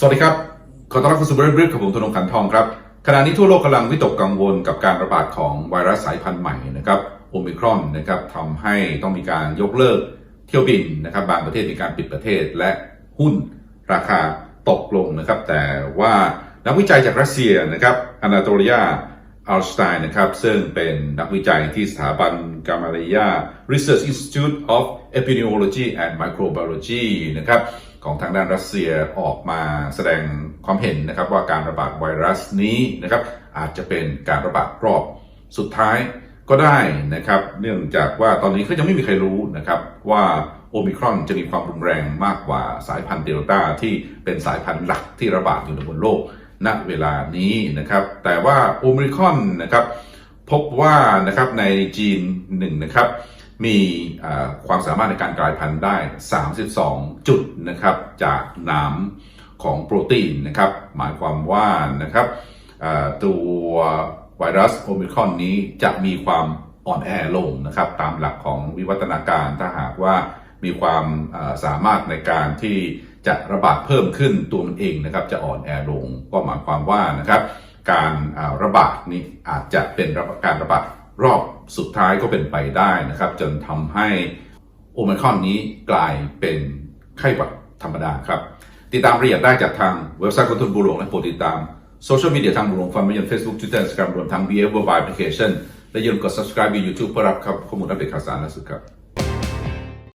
สวัสดีครับ ขอต้อนรับเข้าสู่บริบริกับผมธนงขันทองครับ ขณะนี้ทั่วโลกกำลังวิตกกังวลกับการระบาดของไวรัสสายพันธุ์ใหม่นะครับโอมิครอนนะครับทำให้ต้องมีการยกเลิกเที่ยวบินนะครับ บางประเทศมีการปิดประเทศและหุ้นราคาตกลงนะครับ แต่ว่านักวิจัยจากรัสเซียนะครับอนาโตเลีย อัลสไตน์นะครับ ซึ่งเป็นนักวิจัยที่สถาบันกามาเลีย Research Institute of Epidemiology and Microbiology นะครับของทางด้านรัสเซียออกมาแสดงความเห็นนะครับว่าการระบาดไวรัสนี้นะครับอาจจะเป็นการระบาดรอบสุดท้ายก็ได้นะครับ เนื่องจากว่าตอนนี้ก็ยังไม่มีใครรู้นะครับว่าโอมิครอนจะมีความรุนแรงมากกว่าสายพันธุ์เดลต้าที่เป็นสายพันธุ์หลักที่ระบาดอยู่ในบนโลก ณเวลานี้นะครับ แต่ว่าโอมิคอนนะครับพบว่านะครับในจีนหนึ่งนะครับมีความสามารถในการกลายพันธุ์ได้ 32 จุดนะครับจากน้ำของโปรตีนนะครับหมายความว่านะครับตัวไวรัสโอมิครอนนี้จะมีความอ่อนแอลงนะครับตามหลักของวิวัฒนาการถ้าหากว่า มีความสามารถในการที่จะระบาดเพิ่มขึ้นตัวมันเองนะครับจะอ่อนแอลงก็หมายความว่านะครับการระบาดนี้อาจจะเป็นการระบาดรอบสุดท้ายก็เป็นไปได้นะครับ จนทำให้โอมครอนนี้กลายเป็นไข้หวัดธรรมดาครับ ติดตามรายละเอียดได้จากทางเว็บไซต์กองทุนบุหลวงและโปรดติดตามโซเชียลมีเดียทางบุหลวงฟันไม่ยัน Facebook Twitter Instagram รวมทั้ง BF Mobile Application และอย่าลืมกด subscribe ใน YouTube เพื่อรับข้อมูลอัปเดตข่าวสารล่าสุดครับ